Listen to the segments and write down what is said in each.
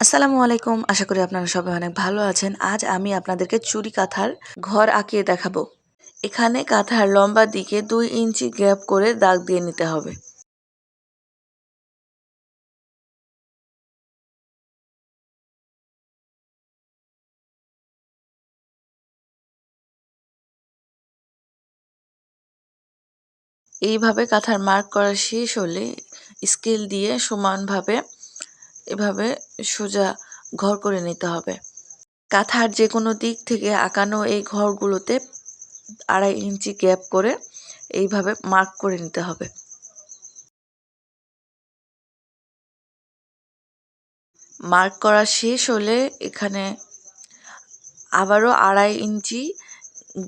আসসালামু আলাইকুম। আশা করি আপনারা সবাই অনেক ভালো আছেন। আজ আমি আপনাদেরকে চুরি কাঁথার ঘর আঁকিয়ে দেখাবো। এখানে কাঁথার লম্বা দিকে দুই ইঞ্চি গ্যাপ করে দাগ দিয়ে নিতে হবে। এইভাবে কাঁথার মার্ক করা শেষ হলে স্কেল দিয়ে সমানভাবে এভাবে সোজা ঘর করে নিতে হবে। কাঁথার যে কোনো দিক থেকে আঁকানো এই ঘরগুলোতে আড়াই ইঞ্চি গ্যাপ করে এইভাবে মার্ক করে নিতে হবে। মার্ক করা শেষ হলে এখানে আবারও আড়াই ইঞ্চি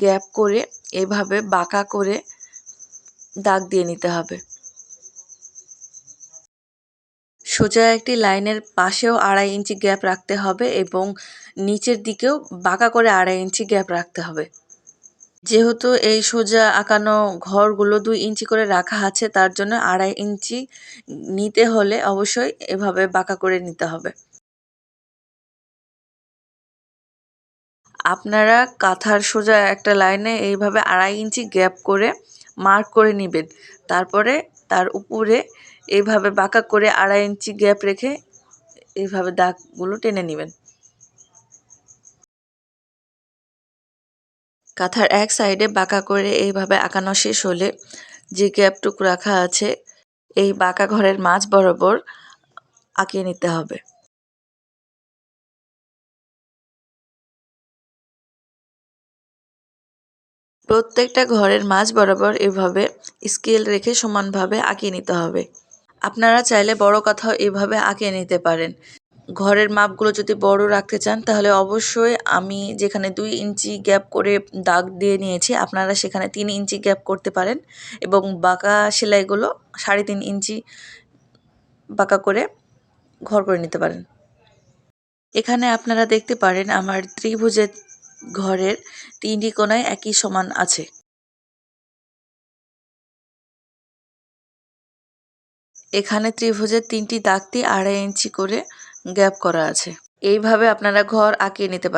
গ্যাপ করে এভাবে বাঁকা করে দাগ দিয়ে নিতে হবে। সোজা একটি লাইনের পাশেও আড়াই ইঞ্চি গ্যাপ রাখতে হবে এবং নিচের দিকেও বাঁকা করে আড়াই ইঞ্চি গ্যাপ রাখতে হবে। যেহেতু এই সোজা আঁকানো ঘরগুলো দুই ইঞ্চি করে রাখা আছে, তার জন্য আড়াই ইঞ্চি নিতে হলে অবশ্যই এভাবে বাঁকা করে নিতে হবে। আপনারা কাঁথার সোজা একটা লাইনে এইভাবে আড়াই ইঞ্চি গ্যাপ করে মার্ক করে নেবেন। তারপরে তার উপরে এইভাবে বাঁকা করে আড়াই ইঞ্চি গ্যাপ রেখে এইভাবে দাগগুলো টেনে নেবেন। কাঁথার এক সাইডে বাঁকা করে এইভাবে আঁকানো শেষ হলে যে গ্যাপটুকু রাখা আছে, এই বাঁকা ঘরের মাঝ বরাবর আঁকিয়ে নিতে হবে। প্রত্যেকটা ঘরের মাঝ বরাবর এভাবে স্কেল রেখে সমানভাবে আঁকিয়ে নিতে হবে। আপনারা চাইলে বড় কথাও এভাবে আঁকিয়ে নিতে পারেন। ঘরের মাপগুলো যদি বড় রাখতে চান, তাহলে অবশ্যই আমি যেখানে দুই ইঞ্চি গ্যাপ করে দাগ দিয়ে নিয়েছি, আপনারা সেখানে তিন ইঞ্চি গ্যাপ করতে পারেন এবং বাঁকা সেলাইগুলো সাড়ে তিন ইঞ্চি বাঁকা করে ঘর করে নিতে পারেন। এখানে আপনারা দেখতে পারেন আমার ত্রিভুজের ঘরের তিনটি কোনায় একই সমান আছে। এখানে ত্রিভুজের তিনটি দাগটি আড়াই ইঞ্চি করে গ্যাপ করা আছে। এইভাবে আপনারা ঘর আঁকিয়ে নিতে পারেন